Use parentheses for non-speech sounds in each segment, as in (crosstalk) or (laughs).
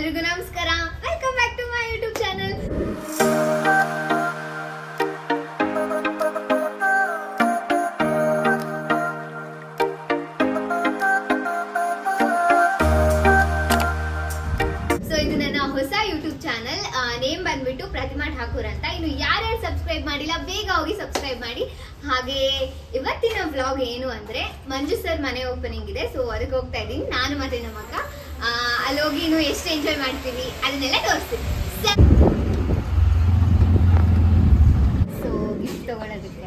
ಎಲ್ರಿಗೂ ನಮಸ್ಕಾರ. Welcome back to my YouTube channel so ಇದು ನನ್ನ ಹೊಸ ಯೂಟ್ಯೂಬ್ ಚಾನಲ್ ನೇಮ್ ಬಂದ್ಬಿಟ್ಟು ಪ್ರತಿಮಾ ಠಾಕೂರ್ ಅಂತ. ಇನ್ನು ಯಾರ್ಯಾರು ಸಬ್ಸ್ಕ್ರೈಬ್ ಮಾಡಿಲ್ಲ, ಬೇಗ ಹೋಗಿ ಸಬ್ಸ್ಕ್ರೈಬ್ ಮಾಡಿ. ಹಾಗೆ ಇವತ್ತಿನ ವ್ಲಾಗ್ ಏನು ಅಂದ್ರೆ ಮಂಜು ಸರ್ ಮನೆ ಓಪನಿಂಗ್ ಇದೆ. ಸೊ ಅದಕ್ಕೆ ಹೋಗ್ತಾ ಇದ್ದೀನಿ. ನಾನು ಮತ್ತೆ ನಮ್ಮ ಅಲ್ಲಿ ಹೋಗಿ ಇನ್ನು ಎಷ್ಟು ಎಂಜಾಯ್ ಮಾಡ್ತೀವಿ, ಅದನ್ನೆಲ್ಲ ತೋರಿಸ್ತೀನಿ. ಸೊ ಗಿಫ್ಟ್ ತಗೊಳ್ಳೋದಕ್ಕೆ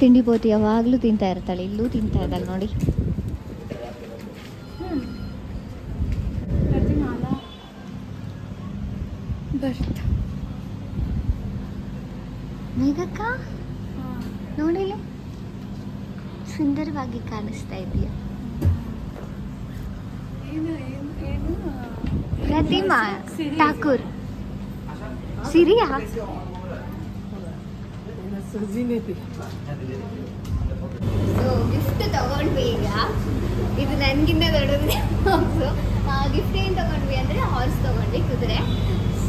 ತಿಂಡಿ ಬೋತಿ ಯಾವಾಗಲೂ ತಿಂತಾ ಇರ್ತಾಳೆ, ಇಲ್ಲೂ ತಿಂತಾ ಇದ್ದಾಳೆ ನೋಡಿ. ಬರ್ತಾ ಮೇಘಕ್ಕ? ನೋಡಿಲ್ಲ? ಸುಂದರವಾಗಿ ಕಾಣಿಸ್ತಾ ಇದೆಯಾ? ಪ್ರತಿಮಾ ಠಾಕೂರ್. ಸಿರಿಯಾ? ಸೊ ಗಿಫ್ಟ್ ತಗೊಂಡ್ವಿ ಈಗ. ಇದು ನನಗಿಂತ ದೊಡ್ಡದು ಗಿಫ್ಟ್ ಏನು ತಗೊಂಡ್ವಿ ಅಂದರೆ ಹಾರ್ಸ್ ತಗೊಂಡ್ವಿ ಕುದುರೆ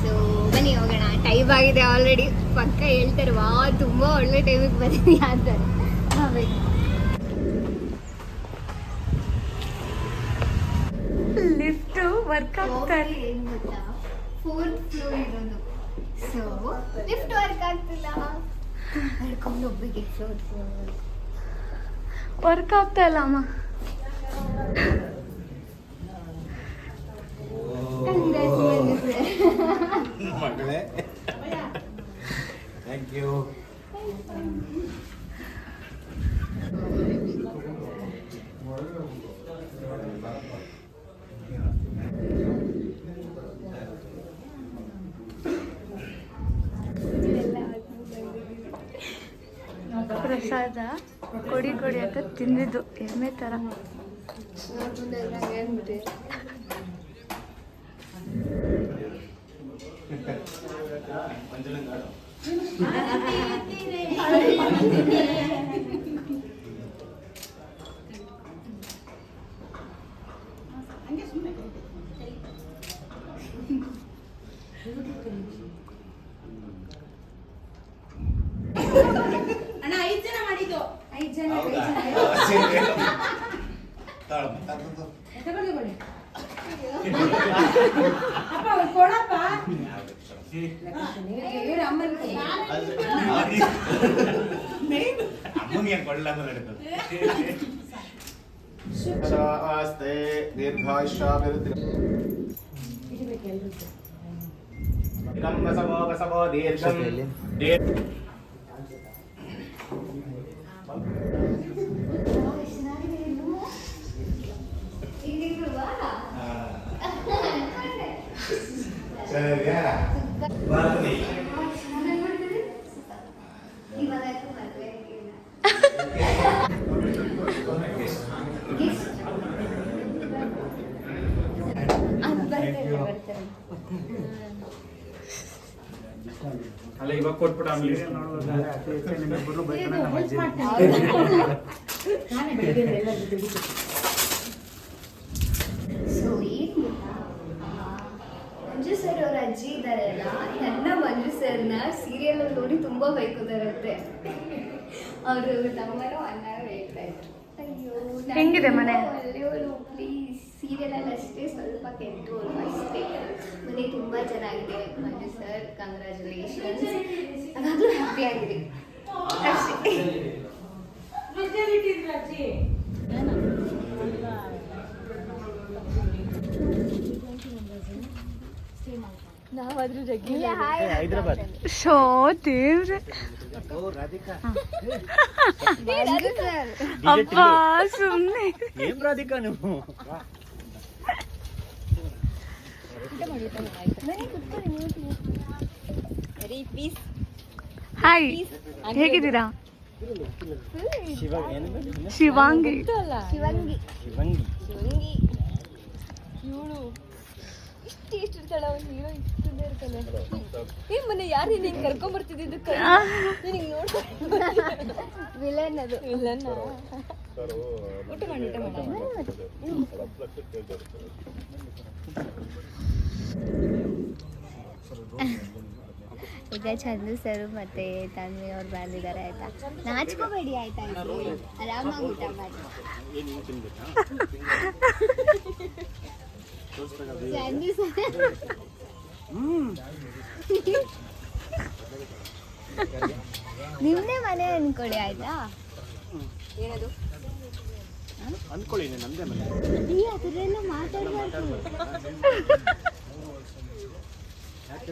ಸೊ ಬನ್ನಿ ಹೋಗೋಣ ಆಗಿದೆ ಆಲ್ರೆಡಿ ಪಕ್ಕ ಹೇಳ್ತಾರೆ ವಾ ತುಂಬ ಒಳ್ಳೆ ಟೈಮಿಗೆ ಬರ್ತೀನಿ ಅಂತಾರೆ. ಹಾಬೇಕು ಲಿಫ್ಟ್ ವರ್ಕ್ ಆಗ್ತಾರೆ ಫೋರ್ತ್ ಫ್ಲೋರ್ ಇರೋದು. ಸೊ ಲಿಫ್ಟ್ ವರ್ಕ್ ಆಗ್ತಿಲ್ಲ. ಹೇಳ್ಕೊಂಡು ಹೋಗ್ಬೇಕಿತ್ತು ಫ್ಲೋರ್ ವರ್ಕ್ ಆಗ್ತಾ ಇಲ್ಲ ಅಮ್ಮ. ಥ್ಯಾಂಕ್ ಯು ಪ್ರಸಾದ ಕೊಡಿ ಕೊಡಿ ಅಂತ ತಿಂದಿದ್ದು ಎಮ್ಮೆ ತರ. ಅಣ್ಣ ಐದ್ ಜನ ಮಾಡಿದ್ದು. ಐದು ಜನ ಮಾಡಿದೋ ಐದು ಜನ. ತಗೊಳ್ಳಿ. ಅಪ್ಪ ಕೊಣಪ್ಪ ಕೊಡಪ್ಪ. ಆಸ್ತೆ ದೀರ್ಘಾಯುಷ್ಯಾಭಿವೃದ್ಧಿ. ಚೆನ್ನಾಗಿದ್ಯಾ? ಬಾಲ್ಕನಿ. ಸೊ ಈ ಗೊತ್ತಾ? ಮಂಜು ಸರ್ ಅವ್ರ ಅಜ್ಜಿ ಇದಾರಲ್ಲ ನನ್ನ ಮಂಜು ಸರ್ನ ಸೀರಿಯಲ್ ನೋಡಿ ತುಂಬಾ ಬೈಕೋದಾರತ್ತೆ ಅವರು ತಮ್ಮನೋ ಅಣ್ಣನೋ ಹೇಳ್ತಾ ಇದ್ರು. ಅಯ್ಯೋ ಹೆಂಗಿದೆ ಮನೆ? ತುಂಬಾ ಒಳ್ಳೆಯವಳು ಪ್ಲೀಸ್ ಸೀರಿಯಲ್ ಅಲ್ಲಿ ಅಷ್ಟೇ ಸ್ವಲ್ಪ ಕೆಟ್ಟು ಅಷ್ಟೇ. ಮನೆ ತುಂಬಾ ಚೆನ್ನಾಗಿದೆ. ಮಂಜು ಸರ್ ಕಂಗ್ರ್ಯಾಚುಲೇಷನ್ಸ್ ಹ್ಯಾಪಿ ಆಗಿರಿ ಅಷ್ಟೇ ಫ್ರಿಜ್ಜಲ್ಲಿ ಇಟ್ಟಿದ್ರು ಅಜ್ಜಿ ಹೈದ್ರಾಬಾದ್ ಶೋ ದೇವ್ರೆ ಅಪ್ಪ ಸುಮ್ನೆ ಏನ್ ರಾಧಿಕಾ ನೀವು ಹಾಯ್ ಹೇಗಿದ್ದೀರಾ? ಶಿವಾಂಗಿ. ಇವಳು ಇಷ್ಟು ಎಷ್ಟು ಇರ್ತಾಳೆ ಅವನು ಹೀರೋ ಇಷ್ಟೇ ಇರ್ತಾನೆ ಏ ಯಾರು ನಿನ್ನ ಕರ್ಕೊಂಬರ್ತಿದ್ದು ವಿಲನ್ ಅದು. ವಿಲನ್ ಊಟ ಮಾಡಿ ಈಗ ಚಂದ್ರು ಸರ್ ಮತ್ತು ತನ್ವಿ ಅವ್ರು ಬಂದಿದ್ದಾರೆ ಆಯಿತಾ? ನಾಚ್ಕೋಬೇಡಿ ಆಯಿತಾ ಆರಾಮಾಗಿ ಊಟ ಮಾಡಿ. ಚಂದ್ರು ಸರ್. ನಿಮ್ಮದೇ ಮನೆ ಅನ್ಕೊಳ್ಳಿ ಆಯಿತಾ? ಏನದು? ಅನ್ಕೊಳ್ಳಿ ನಮ್ದೇ ಮನೆ. ಈ ಅದರೆಲ್ಲ ಮಾತಾಡಬಾರ್ದು. ಯಾಕೆ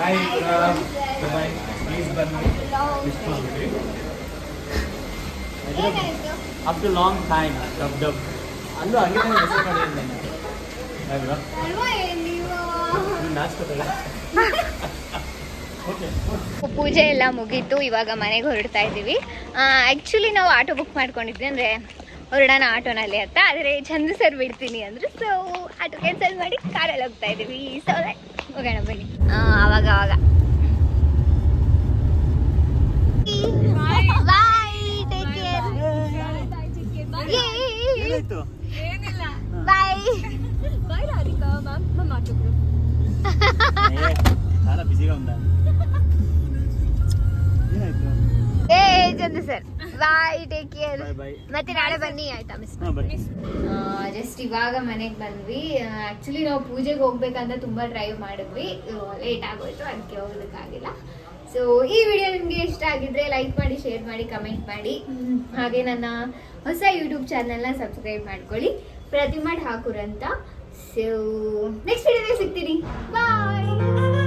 ಹಾಯ್ ದುಬಾಯ್ ಪ್ಲೀಸ್ ಬನ್ನಿ ಇಷ್ಟಬಿಟ್ರಿ ಅಪ್ ಟು ಲಾಂಗ್ ಟೈಮ್ ಡಬ್ ಡಬ್ ಅಲ್ಲೂ ಹಂಗೆ ಹೆಸರು ಮಾಡಿದ್ದೀನಿ ನಾನು. ನಾಚ್ಕೋತಲ್ಲ ಪೂಜೆ ಎಲ್ಲ ಮುಗೀತು ಇವಾಗ ಮನೆಗೆ ಹೊರಡ್ತಾ ಇದ್ದೀವಿ. ಆ್ಯಕ್ಚುಲಿ ನಾವು ಆಟೋ ಬುಕ್ ಮಾಡ್ಕೊಂಡಿದ್ವಿ ಅಂದರೆ ಹೊರಡೋಣ ಆಟೋನಲ್ಲಿ ಅಂತ. ಆದರೆ ಚಂದ್ರ ಸರ್ ಬಿಡ್ತೀನಿ ಅಂದರು ಸೊ ಆಟೋ ಕ್ಯಾನ್ಸಲ್ ಮಾಡಿ ಕಾರಲ್ಲಿ ಹೋಗ್ತಾ ಇದ್ದೀವಿ. ಸೊ ಹೋಗೋಣ ಬನ್ನಿ. ಅವಾಗ ಅವಾಗ. (laughs) ಏ ಚಂದ ಸರ್. ಬಾಯ್ ಟೇಕ್ ಕೇರ್ ಮತ್ತೆ ನಾಳೆ ಬನ್ನಿ ಆಯ್ತಾ ಮಿಸ್ ಜಸ್ಟ್ ಇವಾಗ ಮನೆಗೆ ಬಂದ್ವಿ. ಆಕ್ಚುಲಿ ನಾವು ಪೂಜೆಗೆ ಹೋಗ್ಬೇಕಂತ ತುಂಬಾ ಡ್ರೈವ್ ಮಾಡಿದ್ವಿ. ಲೇಟ್ ಆಗೋಯ್ತು ಅದಕ್ಕೆ ಹೋಗ್ಲಿಕ್ಕಾಗಿಲ್ಲ ಸೊ ಈ ವಿಡಿಯೋ ನಿಮಗೆ ಇಷ್ಟ ಆಗಿದ್ರೆ ಲೈಕ್ ಮಾಡಿ ಶೇರ್ ಮಾಡಿ ಕಮೆಂಟ್ ಮಾಡಿ. ಹಾಗೆ ನನ್ನ ಹೊಸ ಯೂಟ್ಯೂಬ್ ಚಾನೆಲ್ನ ಸಬ್ಸ್ಕ್ರೈಬ್ ಮಾಡ್ಕೊಳ್ಳಿ. ಪ್ರತಿಮಾಡ್ ಹಾಕುರಂತ ಸೊ ನೆಕ್ಸ್ಟ್ ವಿಡಿಯೋದಲ್ಲಿ ಸಿಗ್ತೀನಿ. ಬಾಯ್